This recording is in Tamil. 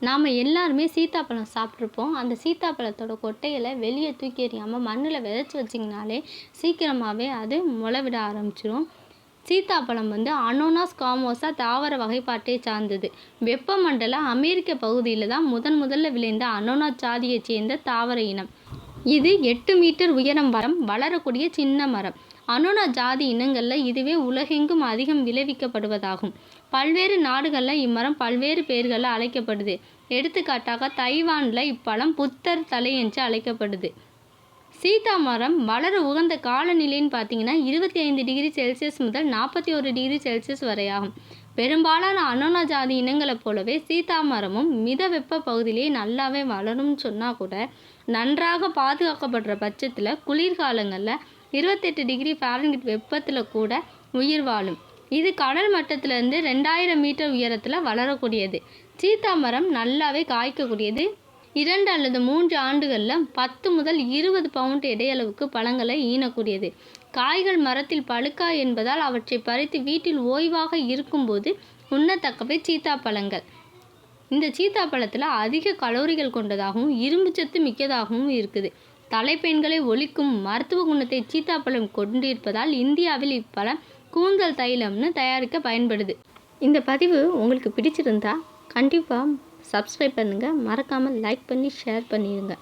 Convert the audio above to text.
நாம் எல்லாருமே சீத்தாப்பழம் சாப்பிட்ருப்போம். அந்த சீத்தாப்பழத்தோட கொட்டையில் வெளியே தூக்கி எறியாமல் மண்ணில் விதைச்சி வச்சிங்கனாலே சீக்கிரமாகவே அது முளைவிட ஆரம்பிச்சிடும் சீத்தாப்பழம் வந்து அனோனாஸ் காமோஸா தாவர வகைப்பாட்டை சார்ந்தது. வெப்பமண்டல அமெரிக்க பகுதியில் தான் முதன் முதல்ல விளைந்த அனோனாஸ் சாதியைச் சேர்ந்த தாவர இனம். இது எட்டு மீட்டர் உயரம் வரம் வளரக்கூடிய சின்ன மரம். அனோனா ஜாதி இனங்களில் இதுவே உலகெங்கும் அதிகம் விளைவிக்கப்படுவதாகும். பல்வேறு நாடுகளில் இம்மரம் பல்வேறு பெயர்களில் அழைக்கப்படுது. எடுத்துக்காட்டாக தைவானில் இப்பழம் புத்தர் தலை என்று அழைக்கப்படுது. சீதா மரம் வளர உகந்த காலநிலைன்னு பார்த்தீங்கன்னா இருபத்தி ஐந்து டிகிரி செல்சியஸ் முதல் நாற்பத்தி ஒரு டிகிரி செல்சியஸ் வரையாகும். பெரும்பாலான அனோனா ஜாதி இனங்களைப் போலவே சீதா மரமும் மித வெப்ப பகுதியிலேயே நல்லாவே வளரும்னு சொன்னால் கூட நன்றாக பாதுகாக்கப்படுற பட்சத்தில் குளிர்காலங்களில் இருபத்தெட்டு டிகிரி ஃபாரன்கிட் வெப்பத்தில் கூட உயிர் வாழும். இது கடல் மட்டத்திலிருந்து ரெண்டாயிரம் மீட்டர் உயரத்தில் வளரக்கூடியது. சீத்தா மரம் நல்லாவே காய்க்கக்கூடியது. இரண்டு அல்லது மூன்று ஆண்டுகளில் பத்து முதல் இருபது பவுண்ட் இடையளவுக்கு பழங்களை ஈனக்கூடியது. காய்கள் மரத்தில் பழுக்கா என்பதால் அவற்றை பறித்து வீட்டில் ஓய்வாக இருக்கும்போது உண்ணத்தக்கவை சீத்தா பழங்கள் இந்த சீத்தா பழத்தில் அதிக கலோரிகள் கொண்டதாகவும் இரும்புச்சத்து மிக்கதாகவும் இருக்குது. தலைப்பெண்களை ஒழிக்கும் மருத்துவ குணத்தை சீத்தாப்பழம் கொண்டிருப்பதால் இந்தியாவில் இப்பழம் கூந்தல் தைலம்னு தயாரிக்க பயன்படுது. இந்த பதிவு உங்களுக்கு பிடிச்சிருந்தா கண்டிப்பாக சப்ஸ்கிரைப் பண்ணுங்கள் மறக்காமல் லைக் பண்ணி ஷேர் பண்ணிடுங்க